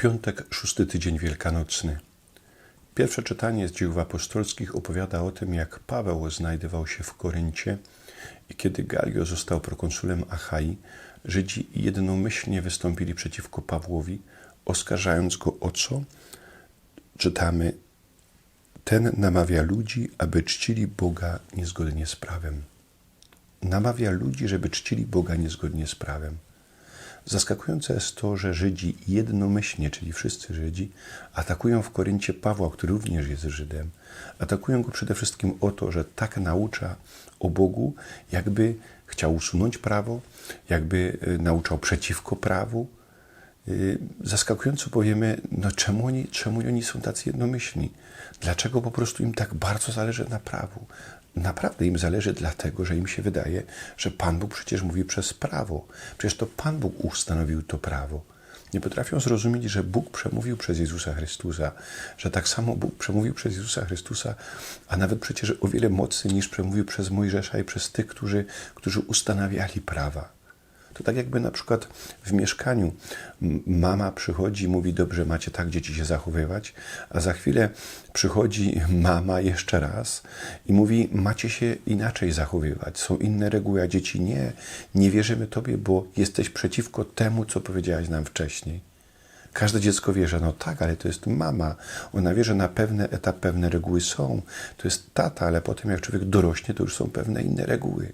Piątek, szósty tydzień wielkanocny. Pierwsze czytanie z dzieł apostolskich opowiada o tym, jak Paweł znajdował się w Koryncie i kiedy Galio został prokonsulem Achai, Żydzi jednomyślnie wystąpili przeciwko Pawłowi, oskarżając go o co? Czytamy, ten namawia ludzi, aby czcili Boga niezgodnie z prawem. Namawia ludzi, żeby czcili Boga niezgodnie z prawem. Zaskakujące jest to, że Żydzi jednomyślnie, czyli wszyscy Żydzi, atakują w Koryncie Pawła, który również jest Żydem. Atakują go przede wszystkim o to, że tak naucza o Bogu, jakby chciał usunąć prawo, jakby y, nauczał przeciwko prawu. Y, zaskakująco powiemy, no czemu oni, czemu oni są tacy jednomyślni? Dlaczego po prostu im tak bardzo zależy na prawu? Naprawdę im zależy dlatego, że im się wydaje, że Pan Bóg przecież mówi przez prawo. Przecież to Pan Bóg ustanowił to prawo. Nie potrafią zrozumieć, że Bóg przemówił przez Jezusa Chrystusa, że tak samo Bóg przemówił przez Jezusa Chrystusa, a nawet przecież o wiele mocniej niż przemówił przez Mojżesza i przez tych, którzy, którzy ustanawiali prawa. To tak jakby na przykład w mieszkaniu mama przychodzi i mówi, dobrze, macie tak dzieci się zachowywać, a za chwilę przychodzi mama jeszcze raz i mówi, macie się inaczej zachowywać, są inne reguły, a dzieci nie, nie wierzymy Tobie, bo jesteś przeciwko temu, co powiedziałaś nam wcześniej. Każde dziecko wie, że no tak, ale to jest mama. Ona wie, że na pewne etap pewne reguły są. To jest tata, ale potem jak człowiek dorośnie, to już są pewne inne reguły.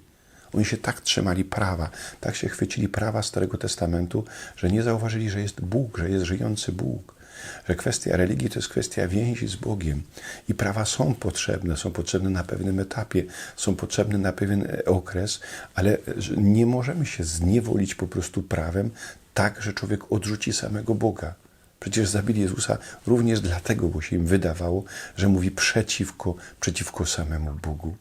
Oni się tak trzymali prawa, tak się chwycili prawa Starego Testamentu, że nie zauważyli, że jest Bóg, że jest żyjący Bóg. Że kwestia religii to jest kwestia więzi z Bogiem. I prawa są potrzebne, są potrzebne na pewnym etapie, są potrzebne na pewien okres, ale nie możemy się zniewolić po prostu prawem tak, że człowiek odrzuci samego Boga. Przecież zabili Jezusa również dlatego, bo się im wydawało, że mówi przeciwko, przeciwko samemu Bogu.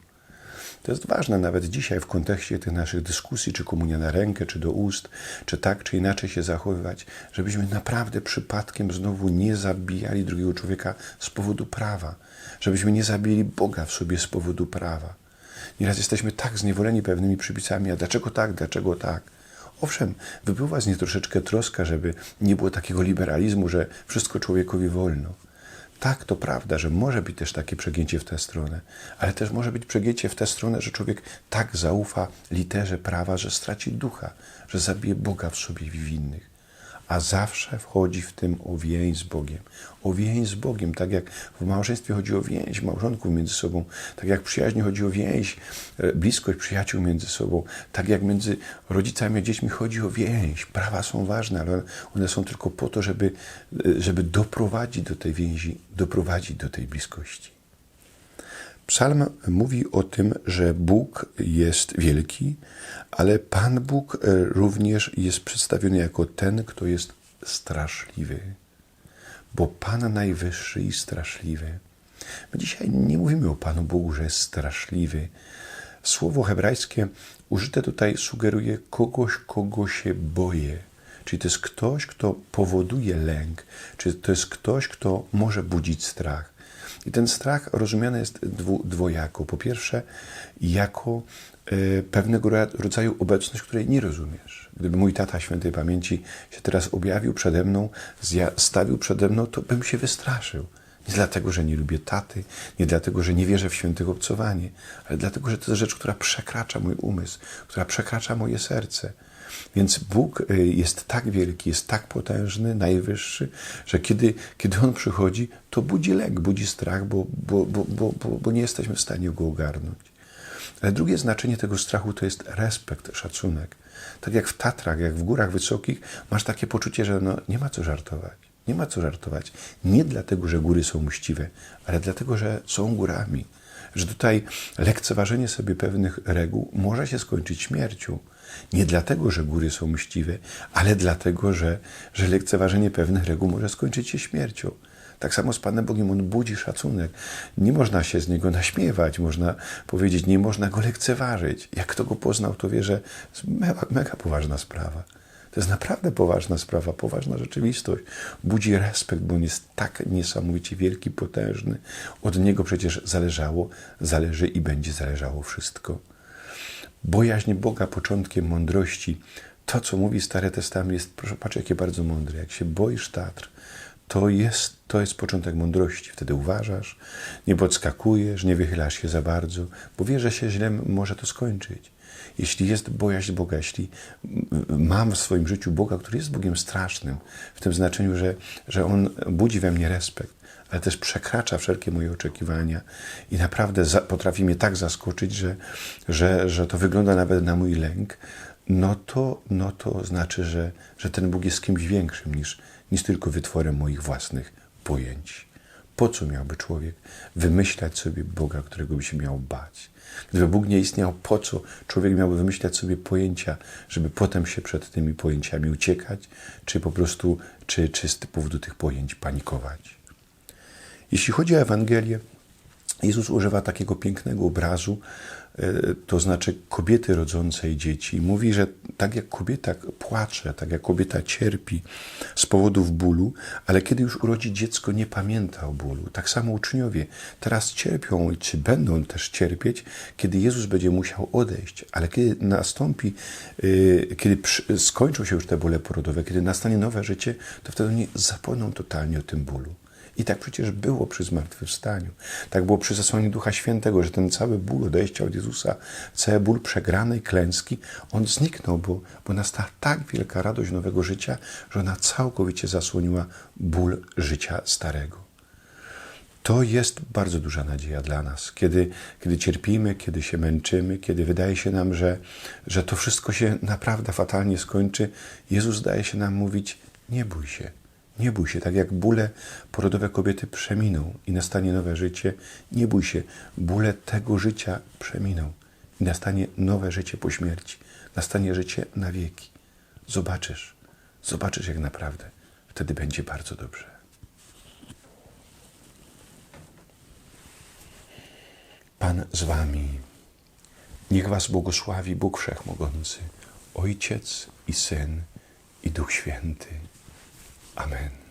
To jest ważne nawet dzisiaj w kontekście tych naszych dyskusji, czy komunia na rękę, czy do ust, czy tak, czy inaczej się zachowywać, żebyśmy naprawdę przypadkiem znowu nie zabijali drugiego człowieka z powodu prawa, żebyśmy nie zabili Boga w sobie z powodu prawa. Nieraz jesteśmy tak zniewoleni pewnymi przypisami, a dlaczego tak, dlaczego tak? Owszem, wypływa z niej troszeczkę troska, żeby nie było takiego liberalizmu, że wszystko człowiekowi wolno. Tak, to prawda, że może być też takie przegięcie w tę stronę, ale też może być przegięcie w tę stronę, że człowiek tak zaufa literze prawa, że straci ducha, że zabije Boga w sobie i w innych a zawsze wchodzi w tym o więź z Bogiem. O więź z Bogiem, tak jak w małżeństwie chodzi o więź małżonków między sobą, tak jak w przyjaźni chodzi o więź, e, bliskość przyjaciół między sobą, tak jak między rodzicami a dziećmi chodzi o więź. Prawa są ważne, ale one są tylko po to, żeby, e, żeby doprowadzić do tej więzi, doprowadzić do tej bliskości. Psalm mówi o tym, że Bóg jest wielki, ale Pan Bóg e, również jest przedstawiony jako ten, kto jest straszliwy. Bo Pan najwyższy i straszliwy. My dzisiaj nie mówimy o Panu Bogu, że jest straszliwy. Słowo hebrajskie użyte tutaj sugeruje kogoś, kogo się boję. Czyli to jest ktoś, kto powoduje lęk, czy to jest ktoś, kto może budzić strach. I ten strach rozumiany jest dwojako. Po pierwsze, jako e, pewnego rodzaju obecność, której nie rozumiesz. Gdyby mój tata świętej pamięci się teraz objawił przede mną, stawił przede mną, to bym się wystraszył. Nie dlatego, że nie lubię taty, nie dlatego, że nie wierzę w świętych obcowanie, ale dlatego, że to jest rzecz, która przekracza mój umysł, która przekracza moje serce. Więc Bóg y, jest tak wielki, jest tak potężny, najwyższy, że kiedy, kiedy On przychodzi, to budzi lęk, budzi strach, bo, bo, bo, bo, bo nie jesteśmy w stanie go ogarnąć. Ale drugie znaczenie tego strachu to jest respekt, szacunek. Tak jak w Tatrach, jak w górach wysokich, masz takie poczucie, że no, nie ma co żartować. Nie ma co żartować. Nie dlatego, że góry są mściwe, ale dlatego, że są górami. Że tutaj lekceważenie sobie pewnych reguł może się skończyć śmiercią. Nie dlatego, że góry są mściwe, ale dlatego, że, że lekceważenie pewnych reguł może skończyć się śmiercią. Tak samo z Panem Bogiem on budzi szacunek. Nie można się z niego naśmiewać, można powiedzieć, nie można go lekceważyć. Jak kto go poznał, to wie, że jest mega, mega poważna sprawa. To jest naprawdę poważna sprawa, poważna rzeczywistość. Budzi respekt, bo on jest tak niesamowicie wielki, potężny. Od niego przecież zależało, zależy i będzie zależało wszystko. Bojaźń Boga początkiem mądrości to, co mówi Stary Testament, jest, proszę patrzeć, jakie bardzo mądre. Jak się boisz Tatr, to jest, to jest początek mądrości. Wtedy uważasz, nie podskakujesz, nie wychylasz się za bardzo, bo wiesz, że się źle może to skończyć. Jeśli jest bojaźń Boga, jeśli mam w swoim życiu Boga, który jest Bogiem strasznym, w tym znaczeniu, że, że On budzi we mnie respekt, ale też przekracza wszelkie moje oczekiwania i naprawdę za, potrafi mnie tak zaskoczyć, że, że, że to wygląda nawet na mój lęk, no to, no to znaczy, że, że ten Bóg jest kimś większym niż, niż tylko wytworem moich własnych pojęć. Po co miałby człowiek wymyślać sobie Boga, którego by się miał bać? Gdyby Bóg nie istniał, po co człowiek miałby wymyślać sobie pojęcia, żeby potem się przed tymi pojęciami uciekać, czy po prostu, czy, czy z powodu tych pojęć panikować? Jeśli chodzi o Ewangelię, Jezus używa takiego pięknego obrazu, e, to znaczy kobiety rodzącej dzieci. Mówi, że tak jak kobieta płacze, tak jak kobieta cierpi z powodów bólu, ale kiedy już urodzi dziecko, nie pamięta o bólu. Tak samo uczniowie teraz cierpią, czy będą też cierpieć, kiedy Jezus będzie musiał odejść, ale kiedy nastąpi, e, kiedy skończą się już te bóle porodowe, kiedy nastanie nowe życie, to wtedy oni zapomną totalnie o tym bólu. I tak przecież było przy zmartwychwstaniu. Tak było przy zasłaniu Ducha Świętego, że ten cały ból odejścia od Jezusa, cały ból przegranej klęski, on zniknął, bo, bo nastała tak wielka radość nowego życia, że ona całkowicie zasłoniła ból życia starego. To jest bardzo duża nadzieja dla nas, kiedy, kiedy cierpimy, kiedy się męczymy, kiedy wydaje się nam, że, że to wszystko się naprawdę fatalnie skończy. Jezus daje się nam mówić: Nie bój się, nie bój się, tak jak bóle porodowe kobiety przeminą i nastanie nowe życie, nie bój się, bóle tego życia przeminą i nastanie nowe życie po śmierci, nastanie życie na wieki. Zobaczysz, zobaczysz jak naprawdę. Wtedy będzie bardzo dobrze. Pan z wami. Niech was błogosławi Bóg Wszechmogący, Ojciec i Syn i Duch Święty. Amen.